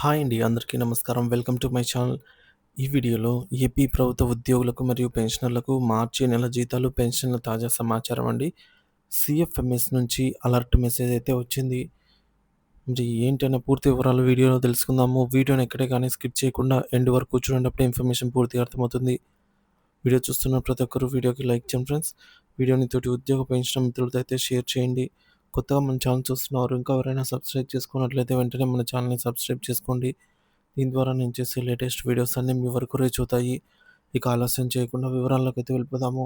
Hi అండి. అందరికీ నమస్కారం. Welcome to my channel. ఈ వీడియోలో ఏపీ ప్రభుత్వ ఉద్యోగులకు మరియు పెన్షనర్లకు మార్చి నెల జీతాలు, పెన్షన్ల తాజా సమాచారం అండి. సీఎఫ్ఎంఎస్ నుంచి అలర్ట్ మెసేజ్ అయితే వచ్చింది. మరి ఏంటైనా పూర్తి వివరాలు వీడియోలో తెలుసుకుందాము. వీడియోని ఎక్కడే కానీ స్కిప్ చేయకుండా ఎండ్ వరకు చూడండి. ఇన్ఫర్మేషన్ పూర్తిగా అర్థమవుతుంది. వీడియో చూస్తున్న ప్రతి ఒక్కరు వీడియోకి లైక్ చేయండి ఫ్రెండ్స్. వీడియోని తోటి ఉద్యోగ పెన్షన్ మిత్రులతో అయితే షేర్ చేయండి. కొత్తగా మన ఛానల్ చూస్తున్నారు ఇంకా ఎవరైనా సబ్స్క్రైబ్ చేసుకున్నట్లయితే వెంటనే మన ఛానల్ని సబ్స్క్రైబ్ చేసుకోండి. దీని ద్వారా నేను చేసే లేటెస్ట్ వీడియోస్ అన్నీ మీ వరకు రీచ్ అవుతాయి. ఇక ఆలస్యం చేయకుండా వివరాల్లోకి అయితే వెళ్ళిపోదాము.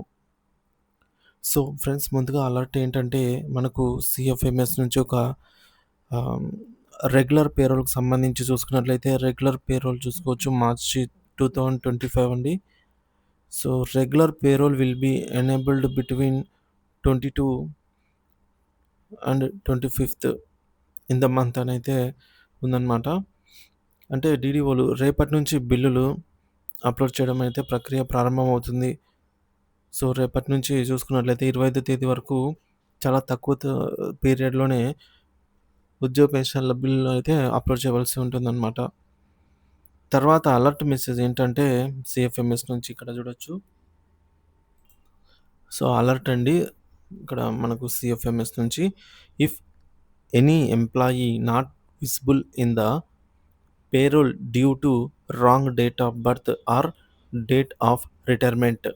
సో ఫ్రెండ్స్ ముందుగా అలర్ట్ ఏంటంటే మనకు సిఎఫ్ఎంఎస్ నుంచి ఒక రెగ్యులర్ పేరోల్‌కి సంబంధించి చూసుకున్నట్లయితే రెగ్యులర్ పేరోల్ చూసుకోవచ్చు మార్చి 2025 అండి. So regular payroll will be enabled between 22 and 25థ్ in the month అనైతే ఉందన్నమాట. అంటే డీడీఓలు రేపటి నుంచి బిల్లులు అప్‌లోడ్ చేయడం అయితే ప్రక్రియ ప్రారంభమవుతుంది. సో రేపటి నుంచి చూసుకున్నట్లయితే 25 తేదీ వరకు చాలా తక్కువ త పీరియడ్‌లోనే ఉద్యోగ పెన్షన్ల బిల్లులు అయితే అప్‌లోడ్ చేయవలసి ఉంటుందన్నమాట. తర్వాత అలర్ట్ మెసేజ్ ఏంటంటే సీఎఫ్ఎంఎస్ నుంచి ఇక్కడ చూడొచ్చు. సో అలర్ట్ అండి. ఇక్కడ మనకు సిఎఫ్ఎంఎస్ నుంచి if any employee not visible in the payroll due to wrong date of birth or date of retirement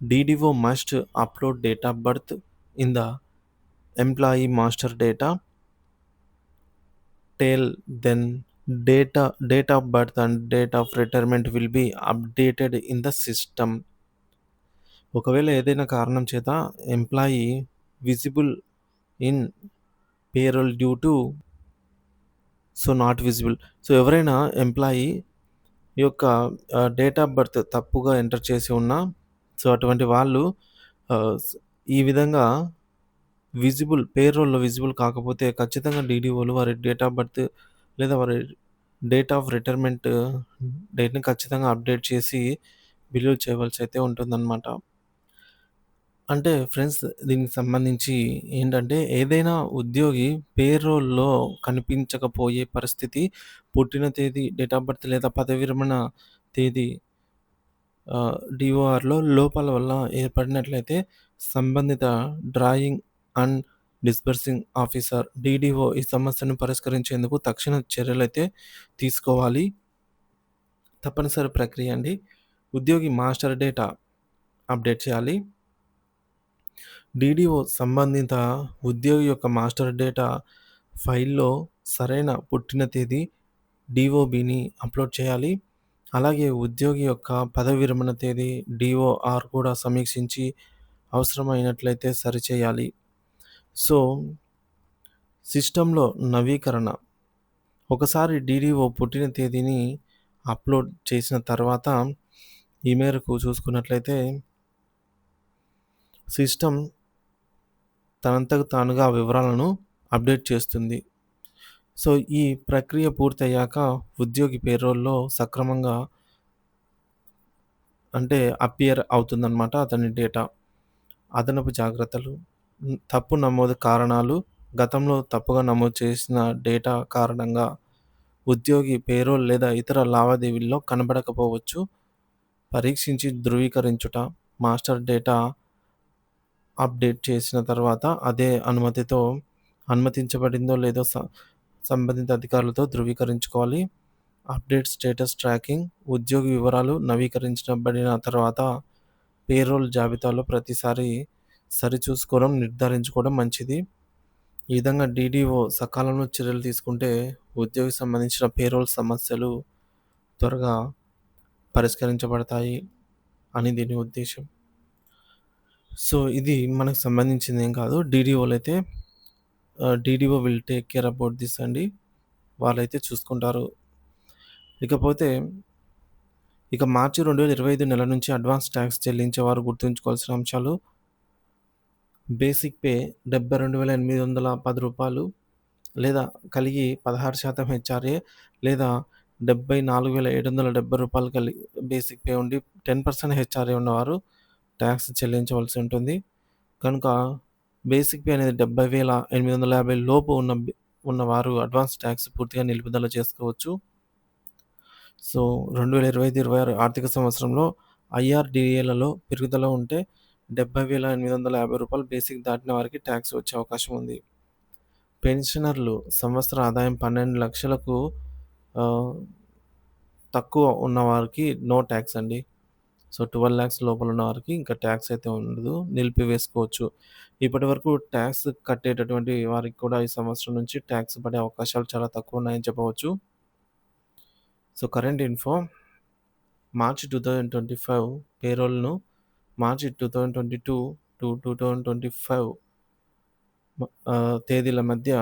DDO must upload date of birth in the employee master data table then data date of birth and date of retirement will be updated in the system. ఒకవేళ ఏదైనా కారణం చేత employee visible in payroll due to so not visible. So ఎవరైనా employee యొక్క date of birth తప్పుగా enter చేసి ఉన్నా so అటువంటి వాళ్ళు ఈ విధంగా విజిబుల్ పేరోల్‌లో విజిబుల్ కాకపోతే ఖచ్చితంగా డీడీఓలు వారి డేట్ ఆఫ్ బర్త్ లేదా వారి డేట్ ఆఫ్ రిటైర్మెంట్ డేట్‌ని ఖచ్చితంగా అప్‌డేట్ చేసి బిల్లులు చేయవలసి అయితే ఉంటుందన్నమాట. అంటే ఫ్రెండ్స్ దీనికి సంబంధించి ఏంటంటే ఏదైనా ఉద్యోగి పేరోల్‌లో కనిపించకపోయే పరిస్థితి పుట్టిన తేదీ, డేట్ ఆఫ్ బర్త్ లేదా పదవి విరమణ తేదీ ఆహ్, డీఓఆర్‌లో లోపాల వల్ల ఏర్పడినట్లయితే సంబంధిత drawing and disbursing officer DDO ఈ సమస్యను పరిష్కరించేందుకు తక్షణ చర్యలైతే తీసుకోవాలి. తప్పనిసరి ప్రక్రియ అండి. ఉద్యోగి మాస్టర్ డేటా అప్‌డేట్ చేయాలి. డీడీఓ సంబంధిత ఉద్యోగి యొక్క మాస్టర్ డేటా ఫైల్‌లో సరైన పుట్టిన తేదీ, డిఓబిని అప్‌లోడ్ చేయాలి. అలాగే ఉద్యోగి యొక్క పదవి విరమణ తేదీ డిఓఆర్ కూడా సమీక్షించి అవసరమైనట్లయితే సరిచేయాలి. సో సిస్టంలో నవీకరణ ఒకసారి డీడీఓ పుట్టిన తేదీని అప్‌లోడ్ చేసిన తర్వాత ఈ మేరకు చూసుకున్నట్లయితే సిస్టమ్ తనంతకు తానుగా ఆ వివరాలను అప్‌డేట్ చేస్తుంది. సో ఈ ప్రక్రియ పూర్తయ్యాక ఉద్యోగి పేరోల్‌లో సక్రమంగా అంటే అపియర్ అవుతుందన్నమాట అతని డేటా. అదనపు జాగ్రత్తలు తప్పు నమోదు కారణాలు గతంలో తప్పుగా నమోదు చేసిన డేటా కారణంగా ఉద్యోగి పేరోల్ లేదా ఇతర లావాదేవీల్లో కనబడకపోవచ్చు. పరీక్షించి ధృవీకరించుట మాస్టర్ డేటా అప్‌డేట్ చేసిన తర్వాత అదే అనుమతితో అనుమతించబడిందో లేదో స సంబంధిత అధికారులతో ధృవీకరించుకోవాలి. అప్‌డేట్ స్టేటస్ ట్రాకింగ్ ఉద్యోగి వివరాలు నవీకరించబడిన తర్వాత పేరోల్ జాబితాలో ప్రతిసారి సరిచూసుకోవడం, నిర్ధారించుకోవడం మంచిది. ఈ విధంగా డీడీఓ సకాలంలో చర్యలు తీసుకుంటే ఉద్యోగికి సంబంధించిన పేరోల్ సమస్యలు త్వరగా పరిష్కరించబడతాయి అని దీని ఉద్దేశం సో ఇది మనకు సంబంధించింది ఏం కాదు. డీడీఓలు అయితే DDO will take care about this అండి. వాళ్ళైతే చూసుకుంటారు. ఇకపోతే ఇక మార్చి 2025 నెల నుంచి అడ్వాన్స్ ట్యాక్స్ చెల్లించేవారు గుర్తుంచుకోవాల్సిన అంశాలు బేసిక్ పే డెబ్భై రెండు వేల ఎనిమిది వందల పది రూపాయలు లేదా కలిగి 16% హెచ్ఆర్ఏ లేదా డెబ్బై నాలుగు వేల ఏడు వందల డెబ్బై రూపాయలు కలిగి బేసిక్ పే ఉండి 10% హెచ్ఆర్ఏ ఉన్నవారు ట్యాక్స్ చెల్లించవలసి ఉంటుంది. కనుక బేసిక్ పే అనేది 70,850 లోపు ఉన్న ఉన్నవారు అడ్వాన్స్ ట్యాక్స్ పూర్తిగా నిలుపుదల చేసుకోవచ్చు. సో, 2025, 26 ఆర్థిక సంవత్సరంలో ఐఆర్డిఏలలో పెరుగుదల ఉంటే డెబ్భై వేల ఎనిమిది వందల యాభై రూపాయలు బేసిక్ దాటిన వారికి ట్యాక్స్ వచ్చే అవకాశం ఉంది. పెన్షనర్లు సంవత్సర ఆదాయం పన్నెండు లక్షలకు తక్కువ ఉన్నవారికి నో ట్యాక్స్ అండి. సో, 12,00,000 లోపల ఉన్న వారికి ఇంకా ట్యాక్స్ అయితే ఉండదు. నిలిపివేసుకోవచ్చు. ఇప్పటివరకు ట్యాక్స్ కట్టేటటువంటి వారికి కూడా ఈ సంవత్సరం నుంచి ట్యాక్స్ పడే అవకాశాలు చాలా తక్కువ ఉన్నాయని చెప్పవచ్చు. సో, కరెంట్ ఇన్ఫో మార్చ్ 2025 పేరోల్‌ను మార్చి two thousand twenty two to two thousand twenty five తేదీల మధ్య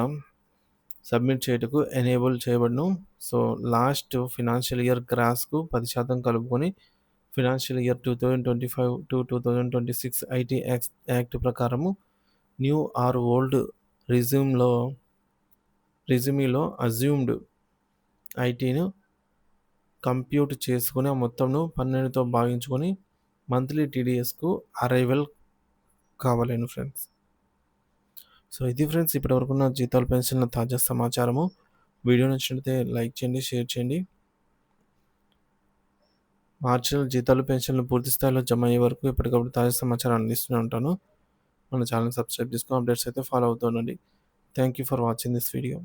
సబ్మిట్ చేయుటకు ఎనేబుల్ చేయబడును. సో, లాస్ట్ ఫినాన్షియల్ ఇయర్ గ్రాస్‌కు 10% కలుపుకొని financial year 2025-2026 IT tax act ప్రకారము న్యూ ఆర్ ఓల్డ్ రెజ్యూమ్‌లో రెజ్యూమీలో అజ్యూమ్డ్ ఐటీను కంప్యూట్ చేసుకుని ఆ మొత్తంను 12తో భాగించుకొని మంత్లీ టీడీఎస్‌కు అరైవల్ కావాలేను ఫ్రెండ్స్. సో, ఇది ఫ్రెండ్స్ ఇప్పటివరకున్న జీతాలు, పెన్షన్ల తాజా సమాచారము. వీడియో నచ్చినట్లయితే లైక్ చేయండి, షేర్ చేయండి. మార్చిలో జీతాలు, పెన్షన్లు పూర్తి స్థాయిలో జమ అయ్యే వరకు ఎప్పటికప్పుడు తాజా సమాచారం అందిస్తూనే ఉంటాను. మన ఛానల్ సబ్స్క్రైబ్ చేసుకుని అప్డేట్స్ అయితే ఫాలో అవుతూ ఉండండి. You for watching this video.